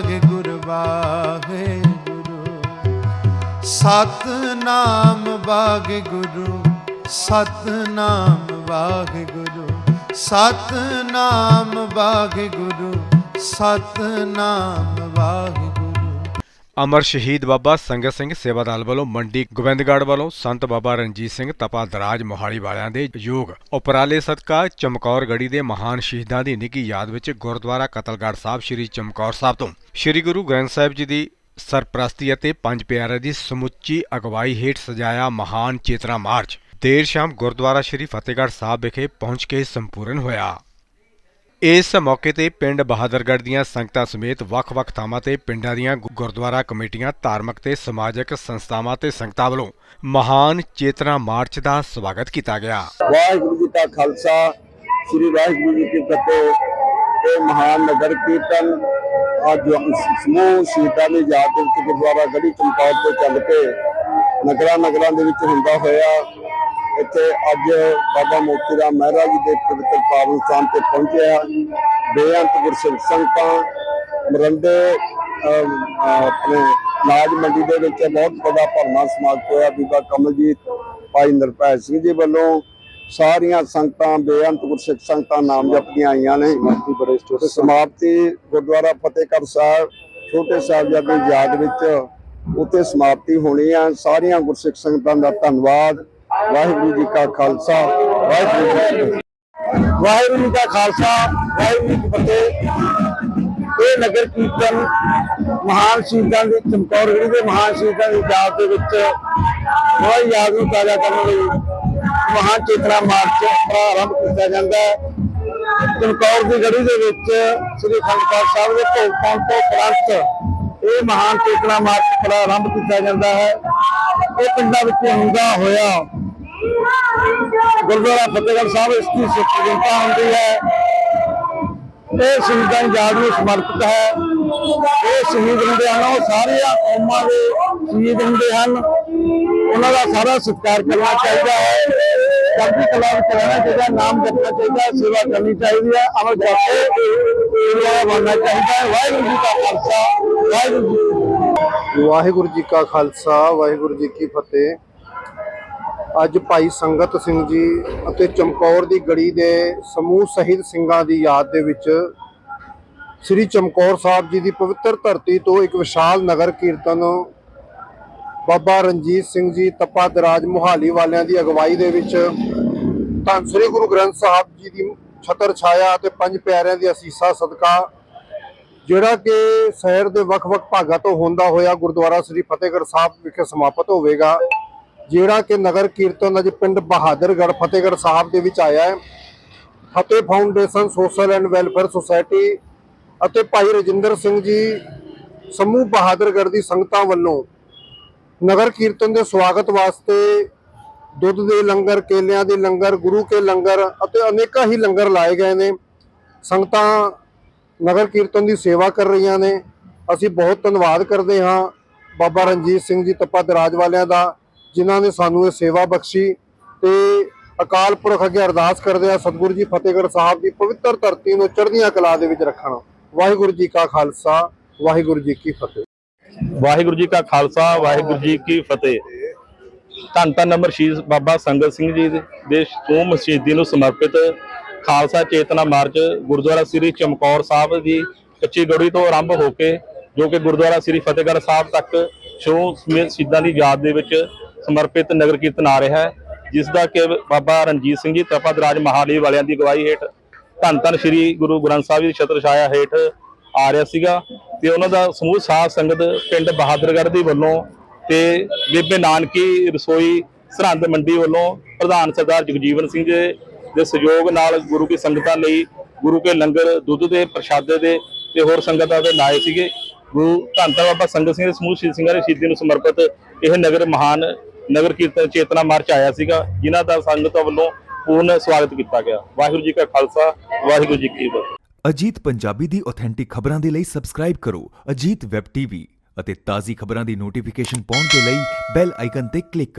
ਰਾਗ ਗੁਰ ਗੁਰੂ। ਸਤ ਨਾਮ ਬਾਗ ਗੁਰੂ ਸਤ ਨਾਮ ਬਾਗ ਗੁਰੂ। ਸਤ ਨਾਮ ਬਾਗ ਗੁਰੂ ਸਤ ਨਾਮ ਬਾਗ ਅਮਰ ਸ਼ਹੀਦ ਬਾਬਾ ਸੰਗਤ ਸਿੰਘ ਸੇਵਾ ਦਲ ਵੱਲੋਂ ਮੰਡੀ ਗੋਬਿੰਦਗੜ੍ਹ ਵੱਲੋਂ ਸੰਤ ਬਾਬਾ ਰਣਜੀਤ ਸਿੰਘ ਤਪਾ ਦਰਾਜ ਮੋਹਾਲੀ ਵਾਲਿਆਂ ਦੇ ਯੋਗ ਉਪਰਾਲੇ ਸਦਕਾ ਚਮਕੌਰ ਗੜੀ ਦੇ ਮਹਾਨ ਸ਼ਹੀਦਾਂ ਦੀ ਨਿੱਘੀ ਯਾਦ ਵਿੱਚ ਗੁਰਦੁਆਰਾ ਕਤਲਗੜ੍ਹ ਸਾਹਿਬ ਸ੍ਰੀ ਚਮਕੌਰ ਸਾਹਿਬ ਤੋਂ। ਸ੍ਰੀ ਗੁਰੂ ਗ੍ਰੰਥ ਸਾਹਿਬ ਜੀ ਦੀ ਸਰਪ੍ਰਸਤੀ ਅਤੇ ਪੰਜ ਪਿਆਰਿਆਂ ਦੀ ਸਮੁੱਚੀ ਅਗਵਾਈ ਹੇਠ ਸਜਾਇਆ ਮਹਾਨ ਚੇਤਨਾ ਮਾਰਚ। ਦੇਰ ਸ਼ਾਮ ਗੁਰਦੁਆਰਾ ਸ੍ਰੀ ਫਤਿਹਗੜ੍ਹ ਸਾਹਿਬ ਵਿਖੇ ਪਹੁੰਚ ਕੇ ਸੰਪੂਰਨ ਹੋਇਆ। ਇਸ ਮੌਕੇ ਤੇ ਪਿੰਡ ਬਹਾਦਰਗੜ੍ਹ ਦੀਆਂ ਸੰਗਤਾਂ ਸਮੇਤ ਵੱਖ-ਵੱਖ ਥਾਵਾਂ ਤੇ ਪਿੰਡਾਂ ਦੀਆਂ ਗੁਰਦੁਆਰਾ ਕਮੇਟੀਆਂ, ਧਾਰਮਿਕ ਤੇ ਸਮਾਜਿਕ ਸੰਸਥਾਵਾਂ ਤੇ ਸੰਗਤਾਂ ਵੱਲੋਂ ਮਹਾਨ ਚੇਤਨਾ ਮਾਰਚ ਦਾ ਸਵਾਗਤ ਕੀਤਾ ਗਿਆ। ਵਾਹਿਗੁਰੂ ਜੀ ਕਾ ਖਾਲਸਾ, ਸ੍ਰੀ ਵਾਹਿਗੁਰੂ ਜੀ ਕੀ ਫਤਿਹ। ਇਹ ਮਹਾਨ ਨਗਰ ਕੀਰਤਨ ਅੱਜ ਸਮੂਹ ਸ਼ਹੀਦਾਂ ਦੀ ਯਾਦ ਵਿੱਚ ਗੁਰਦੁਆਰਾ ਗੜੀ ਚਮਕੌਰ ਤੋਂ ਚੱਲ ਕੇ ਨਗਰਾਂ ਨਗਰਾਂ ਦੇ ਵਿੱਚ ਹੁੰਦਾ ਹੋਇਆ। ਇੱਥੇ ਅੱਜ ਬਾਬਾ ਮੋਤੀ ਰਾਮ ਮਹਿਰਾ ਜੀ ਦੇ ਪਵਿੱਤਰ ਪਾਵਨ ਸਥਾਨ ਤੇ ਪਹੁੰਚਿਆ। ਬੇਅੰਤ ਗੁਰਸਿੱਖ ਸੰਗਤਾਂ ਮਰੰਡੇ ਆਪਣੇ ਨਾਜ ਮੰਡੀ ਦੇ ਵਿੱਚ ਬਹੁਤ ਵੱਡਾ ਭਰਮਾ ਸਮਾਗਮ ਹੋਇਆ। ਬੀਬਾ ਕਮਲਜੀਤ ਭਾਈ ਨਿਰਭੈ ਸਿੰਘ ਜੀ ਵੱਲੋਂ ਸਾਰੀਆਂ ਸੰਗਤਾਂ ਬੇਅੰਤ ਗੁਰਸਿੱਖ ਸੰਗਤਾਂ ਨਾਮ ਜਪਦੀਆਂ ਆਈਆਂ ਨੇ। ਸਮਾਪਤੀ ਗੁਰਦੁਆਰਾ ਫਤਿਹਗੜ੍ਹ ਸਾਹਿਬ ਛੋਟੇ ਸਾਹਿਬਜ਼ਾਦੇ ਦੀ ਯਾਦ ਵਿੱਚ ਉੱਥੇ ਸਮਾਪਤੀ ਹੋਣੀ ਆ। ਸਾਰੀਆਂ ਗੁਰਸਿੱਖ ਸੰਗਤਾਂ ਦਾ ਧੰਨਵਾਦ। ਵਾਹਿਗੁਰੂ ਜੀ ਕਾ ਖਾਲਸਾ, ਵਾਹਿਗੁਰੂ ਜੀ ਕੀ ਫਤਿਹ। ਵਾਹਿਗੁਰੂ ਜੀ ਕਾ ਖਾਲਸਾ, ਵਾਹਿਗੁਰੂ ਜੀ ਕੀ ਫਤਿਹ। ਇਹ ਨਗਰ ਕੀਰਤਨ ਮਹਾਨ ਸ਼ਹੀਦਾਂ ਦੀ ਚਮਕੌਰਗੜੀ ਦੇ ਮਹਾਨ ਸ਼ਹੀਦਾਂ ਦੀ ਯਾਦ ਦੇ ਵਿੱਚ ਉਹ ਯਾਦ ਨੂੰ ਤਾਜ਼ਾ ਕਰਨ ਲਈ ਮਹਾਨ ਚੇਤਨਾ ਮਾਰਚ ਪ੍ਰਾਰੰਭ ਕੀਤਾ ਜਾਂਦਾ ਹੈ। ਚਮਕੌਰ ਦੀ ਗੜੀ ਦੇ ਵਿੱਚ ਸ੍ਰੀ ਖੰਡਪਾਲ ਸਾਹਿਬ ਦੇ ਭੋਗ ਪਾਉਣ ਤੋਂ ਉਪਰੰਤ ਇਹ ਮਹਾਨ ਚੇਤਨਾ ਮਾਰਚ ਪ੍ਰਾਰੰਭ ਕੀਤਾ ਜਾਂਦਾ ਹੈ। ਇਹ ਪਿੰਡਾਂ ਵਿੱਚ ਹੁੰਦਾ ਹੋਇਆ। ਗੁਰਦੁਆਰਾ ਫਤਿਹਗੜ੍ਹ ਸਾਹਿਬ, ਇਸ ਦੀ ਸੁਖਜਨਤਾ ਹੁੰਦੀ ਹੈ। ਇਹ ਸ਼ਹੀਦਾਂ ਯਾਦ ਨੂੰ ਸਮਰਪਿਤ ਹੈ। ਇਹ ਸ਼ਹੀਦ ਹੁੰਦੇ ਹਨ ਉਹ ਸਾਰੀਆਂ ਕੌਮਾਂ ਦੇ ਸ਼ਹੀਦ ਹੁੰਦੇ ਹਨ। ਉਹਨਾਂ ਦਾ ਸਾਰਾ ਸਤਿਕਾਰ ਕਰਨਾ ਚਾਹੀਦਾ ਹੈ। ਚੜ੍ਹਦੀ ਕਲਾ ਵਿੱਚ ਰਹਿਣਾ ਚਾਹੀਦਾ, ਨਾਮ ਜਪਣਾ ਚਾਹੀਦਾ, ਸੇਵਾ ਕਰਨੀ ਚਾਹੀਦੀ ਹੈ। ਅਮਰ ਜਾਤੇ ਸੇਵਾ ਬਣਨਾ ਚਾਹੀਦਾ ਹੈ। ਵਾਹਿਗੁਰੂ ਜੀ ਕਾ ਖਾਲਸਾ, ਵਾਹਿਗੁਰੂ ਜੀ ਵਾਹਿਗੁਰੂ ਜੀ ਕਾ ਖਾਲਸਾ, ਵਾਹਿਗੁਰੂ ਜੀ ਕੀ ਫਤਿਹ। ਅੱਜ ਭਾਈ ਸੰਗਤ ਸਿੰਘ ਜੀ ਅਤੇ ਚਮਕੌਰ ਦੀ ਗੜੀ ਦੇ ਸਮੂਹ ਸ਼ਹੀਦ ਸਿੰਘਾਂ ਦੀ ਯਾਦ ਦੇ ਵਿੱਚ ਸ੍ਰੀ ਚਮਕੌਰ ਸਾਹਿਬ ਜੀ ਦੀ ਪਵਿੱਤਰ ਧਰਤੀ ਤੋਂ ਇੱਕ ਵਿਸ਼ਾਲ ਨਗਰ ਕੀਰਤਨ ਬਾਬਾ ਰਣਜੀਤ ਸਿੰਘ ਜੀ ਤਪਾ ਦਰਾਜ ਮੁਹਾਲੀ ਵਾਲਿਆਂ ਦੀ ਅਗਵਾਈ ਦੇ ਵਿੱਚ ਧੰਨ ਸ੍ਰੀ ਗੁਰੂ ਗ੍ਰੰਥ ਸਾਹਿਬ ਜੀ ਦੀ ਛਤਰ ਛਾਇਆ ਅਤੇ ਪੰਜ ਪਿਆਰਿਆਂ ਦੀ ਅਸੀਸਾ ਸਦਕਾ ਜਿਹੜਾ ਕਿ ਸ਼ਹਿਰ ਦੇ ਵੱਖ-ਵੱਖ ਭਾਗਾਂ ਤੋਂ ਹੁੰਦਾ ਹੋਇਆ ਗੁਰਦੁਆਰਾ ਸ੍ਰੀ ਫਤਿਹਗੜ੍ਹ ਸਾਹਿਬ ਵਿਖੇ ਸਮਾਪਤ ਹੋਵੇਗਾ। ਜਿਹੜਾ ਕਿ ਨਗਰ ਕੀਰਤਨ ਅੱਜ ਪਿੰਡ ਬਹਾਦਰਗੜ੍ਹ ਫਤਿਹਗੜ੍ਹ ਸਾਹਿਬ ਦੇ ਵਿੱਚ ਆਇਆ ਹੈ। Fateh foundation social and welfare society ਅਤੇ ਭਾਈ ਰਜਿੰਦਰ ਸਿੰਘ ਜੀ ਸਮੂਹ ਬਹਾਦਰਗੜ੍ਹ ਦੀ ਸੰਗਤਾਂ ਵੱਲੋਂ ਨਗਰ ਕੀਰਤਨ ਦੇ ਸਵਾਗਤ ਵਾਸਤੇ ਦੁੱਧ ਦੇ ਲੰਗਰ, ਕੇਲਿਆਂ ਦੇ ਲੰਗਰ, ਗੁਰੂ ਕੇ ਲੰਗਰ ਅਤੇ ਅਨੇਕਾਂ ਹੀ ਲੰਗਰ ਲਾਏ ਗਏ ਨੇ। ਸੰਗਤਾਂ ਨਗਰ ਕੀਰਤਨ ਦੀ ਸੇਵਾ ਕਰ ਰਹੀਆਂ ਨੇ। ਅਸੀਂ ਬਹੁਤ ਧੰਨਵਾਦ ਕਰਦੇ ਹਾਂ ਬਾਬਾ ਰਣਜੀਤ ਸਿੰਘ ਜੀ ਤੱਪਾ ਦਰਾਜ ਵਾਲਿਆਂ ਦਾ ਜਿਨ੍ਹਾਂ ਨੇ ਸਾਨੂੰ ਇਹ ਸੇਵਾ ਬਖਸ਼ੀ ਤੇ ਅਕਾਲ ਪੁਰਖ ਅੱਗੇ ਅਰਦਾਸ ਕਰਦੇ ਆ, ਸਤਿਗੁਰੂ ਜੀ ਫਤਿਹਗੜ੍ਹ ਸਾਹਿਬ ਦੀ ਪਵਿੱਤਰ ਧਰਤੀ ਨੂੰ ਚੜ੍ਹਦੀਆਂ ਕਲਾ ਦੇ ਵਿੱਚ ਰੱਖਣ। ਵਾਹਿਗੁਰੂ ਜੀ ਕਾ ਖਾਲਸਾ, ਵਾਹਿਗੁਰੂ ਜੀ ਕੀ ਫਤਿਹ। ਵਾਹਿਗੁਰੂ ਜੀ ਕਾ ਖਾਲਸਾ, ਵਾਹਿਗੁਰੂ ਜੀ ਕੀ ਫਤਿਹ। ਧੰਨ ਧੰਨ ਅਮਰ ਸ਼ਹੀਦ ਬਾਬਾ ਸੰਗਤ ਸਿੰਘ ਜੀ ਦੇ- ਦੇ ਸੋਮ ਨੂੰ ਸਮਰਪਿਤ ਖਾਲਸਾ ਚੇਤਨਾ ਮਾਰਚ ਗੁਰਦੁਆਰਾ ਸ੍ਰੀ ਚਮਕੌਰ ਸਾਹਿਬ ਦੀ ਕੱਚੀ ਗੜੀ ਤੋਂ ਆਰੰਭ ਹੋ ਕੇ ਜੋ ਕਿ ਗੁਰਦੁਆਰਾ ਸ੍ਰੀ ਫਤਿਹਗੜ੍ਹ ਸਾਹਿਬ ਤੱਕ ਸ਼ੋਅ ਸਮੇਤ ਸ਼ਹੀਦਾਂ ਦੀ ਯਾਦ ਦੇ ਵਿੱਚ ਸਮਰਪਿਤ ਨਗਰ ਕੀਰਤਨ ਆ ਰਿਹਾ ਹੈ, ਜਿਸ ਦਾ ਕਿ ਬਾਬਾ ਰਣਜੀਤ ਸਿੰਘ ਜੀ ਤਪਾਦਰਾਜ ਮਹਾਲੀ ਵਾਲਿਆਂ ਦੀ ਅਗਵਾਈ ਹੇਠ ਧੰਨ ਧੰਨ ਸ੍ਰੀ ਗੁਰੂ ਗ੍ਰੰਥ ਸਾਹਿਬ ਜੀ ਛਤਰ ਛਾਇਆ ਹੇਠ ਆ ਰਿਹਾ ਸੀਗਾ ਤੇ ਉਹਨਾਂ ਦਾ ਸਮੂਹ ਸਾਧ ਸੰਗਤ ਪਿੰਡ ਬਹਾਦਰਗੜ੍ਹ ਦੀ ਵੱਲੋਂ ਤੇ ਬੇਬੇ ਨਾਨਕੀ ਰਸੋਈ ਸਰਹੰਦ ਮੰਡੀ ਵੱਲੋਂ ਪ੍ਰਧਾਨ ਸਰਦਾਰ ਜਗਜੀਵਨ ਸਿੰਘ ਜੀ ਦੇ ਸਹਿਯੋਗ ਨਾਲ ਗੁਰੂ ਕੀ ਸੰਗਤਾਂ ਲਈ ਗੁਰੂ ਕੇ ਲੰਗਰ, ਦੁੱਧ ਦੇ ਪ੍ਰਸ਼ਾਦੇ ਦੇ ਤੇ ਹੋਰ ਸੰਗਤਾਂ ਦੇ ਲਾਏ ਸੀਗੇ। ਗੁਰੂ ਧੰਨ ਧੰਨ ਬਾਬਾ ਸੰਗਤ ਸਿੰਘ ਦੇ ਸਮੂਹ ਸ਼ਹੀਦ ਸਿੰਘਾਂ ਦੀ ਸ਼ਹੀਦੀ ਨੂੰ ਸਮਰਪਿਤ ਇਹ ਨਗਰ ਮਹਾਨ ਨਗਰ ਕੀਰਤਨ ਚੇਤਨਾ ਮਾਰਚ ਆਇਆ ਸੀਗਾ, ਜਿਨ੍ਹਾਂ ਦਾ ਸੰਗਤਾਂ ਵੱਲੋਂ ਪੂਰਨ ਸਵਾਗਤ ਕੀਤਾ ਗਿਆ। ਵਾਹਿਗੁਰੂ ਜੀ ਕਾ ਖਾਲਸਾ, ਵਾਹਿਗੁਰੂ ਜੀ ਕੀ ਫਤਿਹ। ਅਜੀਤ ਪੰਜਾਬੀ ਦੀ ਆਥੈਂਟਿਕ ਖਬਰਾਂ ਦੇ ਲਈ ਸਬਸਕ੍ਰਾਈਬ ਕਰੋ ਅਜੀਤ ਵੈਬ ਟੀਵੀ ਅਤੇ ਤਾਜ਼ੀ ਖਬਰਾਂ ਦੀ ਨੋਟੀਫਿਕੇਸ਼ਨ ਪਾਉਣ ਦੇ ਲਈ ਬੈਲ ਆਈਕਨ ਤੇ ਕਲਿੱਕ ਕਰੋ।